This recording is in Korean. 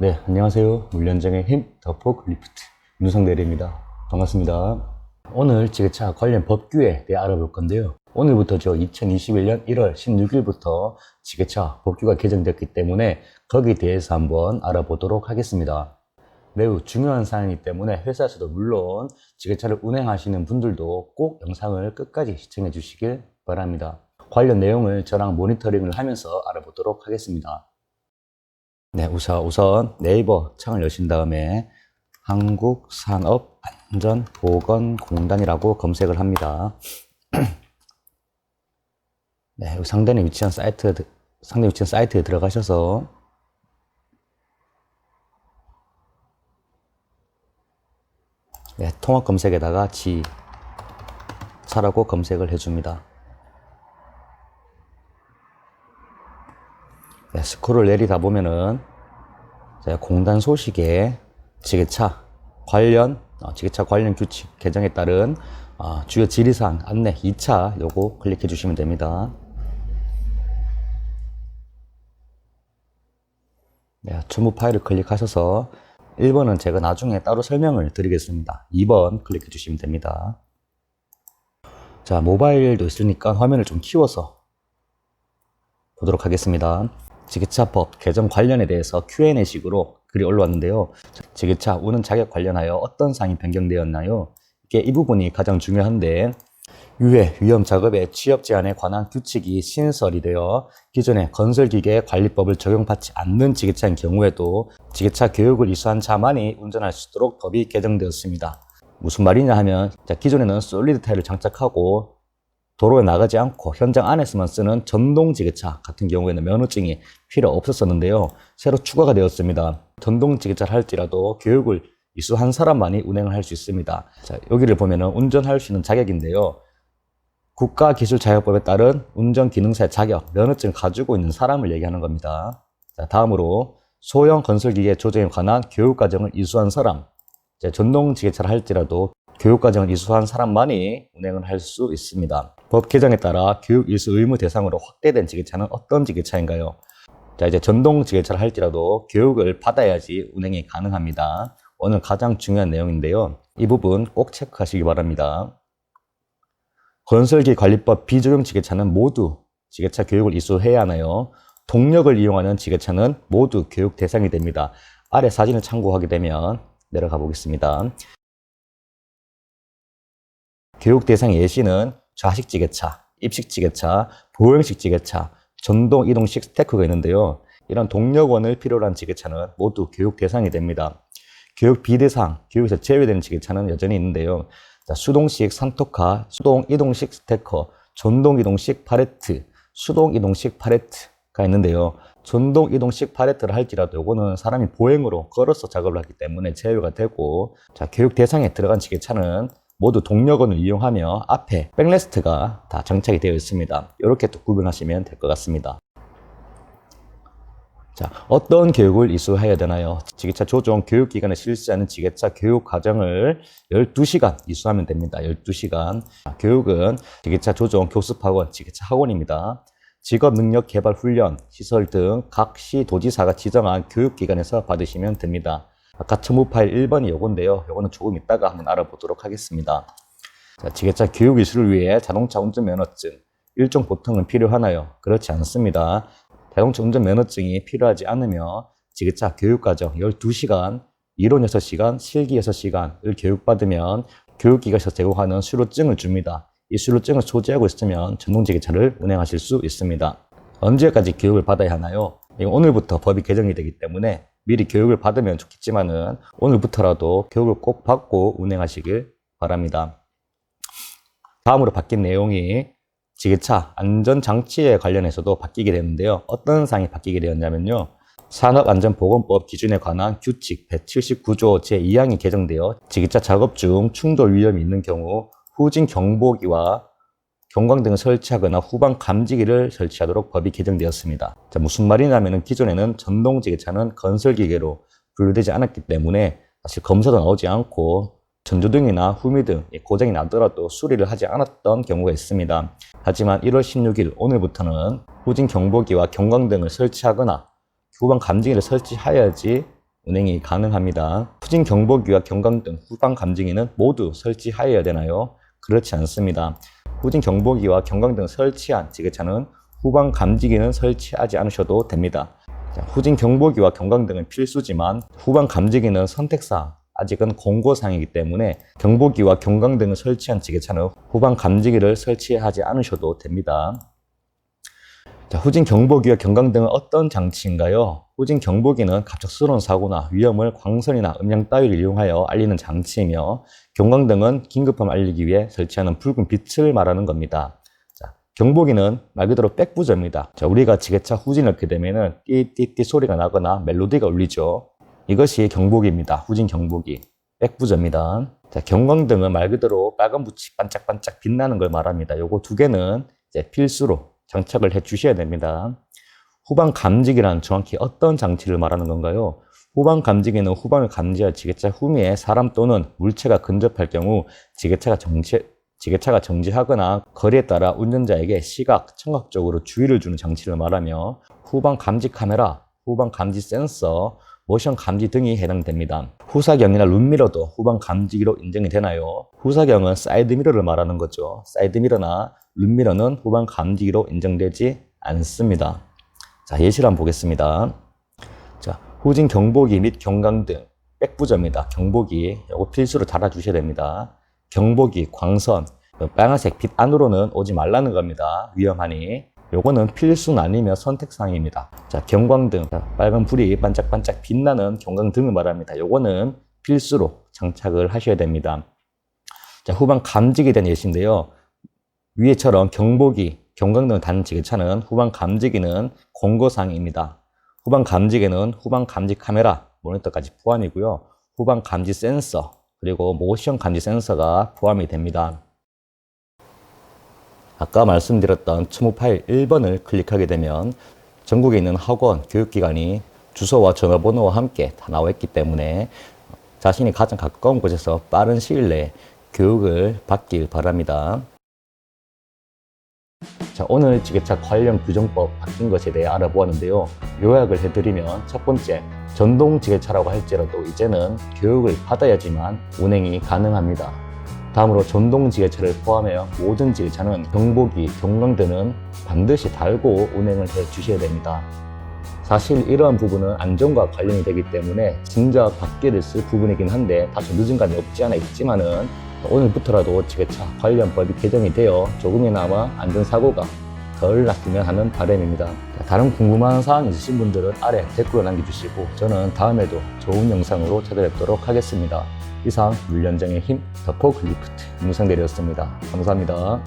네, 안녕하세요. 물련정의 힘, 더 포크리프트 윤성 대리입니다. 반갑습니다. 오늘 지게차 관련 법규에 대해 알아볼 건데요. 오늘부터죠. 2021년 1월 16일부터 지게차 법규가 개정됐기 때문에 거기에 대해서 한번 알아보도록 하겠습니다. 매우 중요한 사항이기 때문에 회사에서도 물론 지게차를 운행하시는 분들도 꼭 영상을 끝까지 시청해 주시길 바랍니다. 관련 내용을 저랑 모니터링을 하면서 알아보도록 하겠습니다. 네, 우선, 우선 네이버 창을 여신 다음에 한국산업안전보건공단이라고 검색을 합니다. 네, 상단에 위치한 사이트, 상단에 위치한 사이트에 들어가셔서 네, 통합 검색에다가 지 차라고 검색을 해줍니다. 네, 스크롤 내리다 보면은 자, 공단 소식에 지게차 관련 어, 지게차 관련 규칙 개정에 따른 어, 주요 지리사항 안내 2차 요거 클릭해 주시면 됩니다. 네, 주무 파일을 클릭하셔서 1번은 제가 나중에 따로 설명을 드리겠습니다. 2번 클릭해 주시면 됩니다. 자, 모바일도 있으니까 화면을 좀 키워서 보도록 하겠습니다. 지게차법 개정 관련에 대해서 Q&A 식으로 글이 올라왔는데요. 지게차 우는 자격 관련하여 어떤 사항이 변경되었나요? 이게 이 부분이 가장 중요한데 유해 위험 작업의 취업 제한에 관한 규칙이 신설이 되어 기존의 건설기계 관리법을 적용받지 않는 지게차인 경우에도 지게차 교육을 이수한 자만이 운전할 수 있도록 법이 개정되었습니다. 무슨 말이냐 하면 자, 기존에는 솔리드 타일을 장착하고 도로에 나가지 않고 현장 안에서만 쓰는 전동 지게차 같은 경우에는 면허증이 필요 없었었는데요. 새로 추가가 되었습니다. 전동 지게차를 할지라도 교육을 이수한 사람만이 운행을 할 수 있습니다. 자, 여기를 보면은 운전할 수 있는 자격인데요. 국가기술자격법에 따른 운전기능사의 자격, 면허증을 가지고 있는 사람을 얘기하는 겁니다. 자, 다음으로 소형 건설기계 조정에 관한 교육과정을 이수한 사람, 자, 전동 지게차를 할지라도 교육과정을 이수한 사람만이 운행을 할 수 있습니다. 법 개정에 따라 교육 이수 의무 대상으로 확대된 지게차는 어떤 지게차인가요? 자, 이제 전동 지게차를 할지라도 교육을 받아야지 운행이 가능합니다. 오늘 가장 중요한 내용인데요. 이 부분 꼭 체크하시기 바랍니다. 건설기 관리법 비적용 지게차는 모두 지게차 교육을 이수해야 하나요? 동력을 이용하는 지게차는 모두 교육 대상이 됩니다. 아래 사진을 참고하게 되면 내려가 보겠습니다. 교육 대상 예시는 좌식 지게차, 입식 지게차, 보행식 지게차, 전동 이동식 스테크가 있는데요. 이런 동력원을 필요로 한 지게차는 모두 교육 대상이 됩니다. 교육 비대상, 교육에서 제외되는 지게차는 여전히 있는데요. 자, 수동식 산토카, 수동 이동식 스테커, 전동 이동식 파레트, 수동 이동식 파레트가 있는데요. 전동 이동식 파레트를 할지라도 요거는 사람이 보행으로 걸어서 작업을 하기 때문에 제외가 되고 자, 교육 대상에 들어간 지게차는 모두 동력원을 이용하며 앞에 백레스트가 다 장착이 되어 있습니다. 이렇게 또 구분하시면 될 것 같습니다. 자, 어떤 교육을 이수해야 되나요? 지게차 조종 교육기관에 실시하는 지게차 교육 과정을 12시간 이수하면 됩니다. 12시간. 교육은 지게차 조종 교습학원, 지게차 학원입니다. 직업 능력 개발 훈련, 시설 등 각 시 도지사가 지정한 교육기관에서 받으시면 됩니다. 아까 첨부 파일 1번이 요건데요. 요거는 조금 이따가 한번 알아보도록 하겠습니다. 자, 지게차 교육 이수를 위해 자동차 운전 면허증, 일종 보통은 필요하나요? 그렇지 않습니다. 자동차 운전 면허증이 필요하지 않으며 지게차 교육과정 12시간, 이론 6시간, 실기 6시간을 교육받으면 교육기관에서 제공하는 수료증을 줍니다. 이 수료증을 소지하고 있으면 전동지게차를 운행하실 수 있습니다. 언제까지 교육을 받아야 하나요? 오늘부터 법이 개정이 되기 때문에 미리 교육을 받으면 좋겠지만은 오늘부터라도 교육을 꼭 받고 운행하시길 바랍니다. 다음으로 바뀐 내용이 지게차 안전장치에 관련해서도 바뀌게 되는데요. 어떤 사항이 바뀌게 되었냐면요. 산업안전보건법 기준에 관한 규칙 179조 제2항이 개정되어 지게차 작업 중 충돌 위험이 있는 경우 후진 경보기와 경광등을 설치하거나 후방 감지기를 설치하도록 법이 개정되었습니다. 자, 무슨 말이냐면 기존에는 전동 지게차는 건설기계로 분류되지 않았기 때문에 사실 검사도 나오지 않고 전조등이나 후미등 고장이 나더라도 수리를 하지 않았던 경우가 있습니다. 하지만 1월 16일 오늘부터는 후진 경보기와 경광등을 설치하거나 후방 감지기를 설치해야지 운행이 가능합니다. 후진 경보기와 경광등, 후방 감지기는 모두 설치하여야 되나요? 그렇지 않습니다. 후진 경보기와 경광 등 설치한 지게차는 후방 감지기는 설치하지 않으셔도 됩니다. 자, 후진 경보기와 경광 등은 필수지만 후방 감지기는 선택사항, 아직은 공고사항이기 때문에 경보기와 경광 등을 설치한 지게차는 후방 감지기를 설치하지 않으셔도 됩니다. 자, 후진 경보기와 경광등은 어떤 장치인가요? 후진 경보기는 갑작스러운 사고나 위험을 광선이나 음량 따위를 이용하여 알리는 장치이며 경광등은 긴급함 알리기 위해 설치하는 붉은 빛을 말하는 겁니다. 자, 경보기는 말 그대로 백부저입니다. 자, 우리가 지게차 후진을 하게 되면은 띠띠띠 소리가 나거나 멜로디가 울리죠. 이것이 경보기입니다. 후진 경보기. 백부저입니다. 자, 경광등은 말 그대로 빨간 빛이 반짝반짝 빛나는 걸 말합니다. 요거 두 개는 이제 필수로 장착을 해 주셔야 됩니다. 후방 감지기란 정확히 어떤 장치를 말하는 건가요? 후방 감지기는 후방을 감지할 지게차 후미에 사람 또는 물체가 근접할 경우 지게차가 정지, 지게차가 정지하거나 거리에 따라 운전자에게 시각, 청각적으로 주의를 주는 장치를 말하며 후방 감지 카메라, 후방 감지 센서, 모션 감지 등이 해당됩니다. 후사경이나 룸미러도 후방 감지기로 인정이 되나요? 후사경은 사이드미러를 말하는 거죠. 사이드미러나 룸미러는 후방 감지기로 인정되지 않습니다. 자, 예시를 한번 보겠습니다. 자, 후진 경보기 및 경광등, 백부저입니다. 경보기, 이거 필수로 달아주셔야 됩니다. 경보기, 광선, 빨간색 빛 안으로는 오지 말라는 겁니다. 위험하니. 요거는 필수는 아니며 선택사항입니다. 자, 경광등, 자, 빨간 불이 반짝반짝 빛나는 경광등을 말합니다. 요거는 필수로 장착을 하셔야 됩니다. 자, 후방 감지기에 대한 예시인데요. 위에처럼 경보기, 경광등을 다는 지게차는 후방 감지기는 공고사항입니다. 후방 감지기는 후방 감지 카메라, 모니터까지 포함이고요. 후방 감지 센서, 그리고 모션 감지 센서가 포함이 됩니다. 아까 말씀드렸던 추모 파일 1번을 클릭하게 되면 전국에 있는 학원, 교육기관이 주소와 전화번호와 함께 다 나와 있기 때문에 자신이 가장 가까운 곳에서 빠른 시일 내에 교육을 받길 바랍니다. 자, 오늘 지게차 관련 규정법 바뀐 것에 대해 알아보았는데요. 요약을 해드리면 첫 번째, 전동 지게차라고 할지라도 이제는 교육을 받아야지만 운행이 가능합니다. 다음으로 전동 지게차를 포함하여 모든 지게차는 경보기, 경광등은 반드시 달고 운행을 해 주셔야 됩니다. 사실 이러한 부분은 안전과 관련이 되기 때문에 진작 바퀴를 쓸 부분이긴 한데 다소 늦은 감이 없지 않아 있지만은 오늘부터라도 지게차 관련법이 개정이 되어 조금이나마 안전사고가 덜 났으면 하는 바람입니다. 다른 궁금한 사항 있으신 분들은 아래 댓글로 남겨주시고 저는 다음에도 좋은 영상으로 찾아뵙도록 하겠습니다. 이상 물연장의 힘 더포 글리프트 문상대리였습니다. 감사합니다.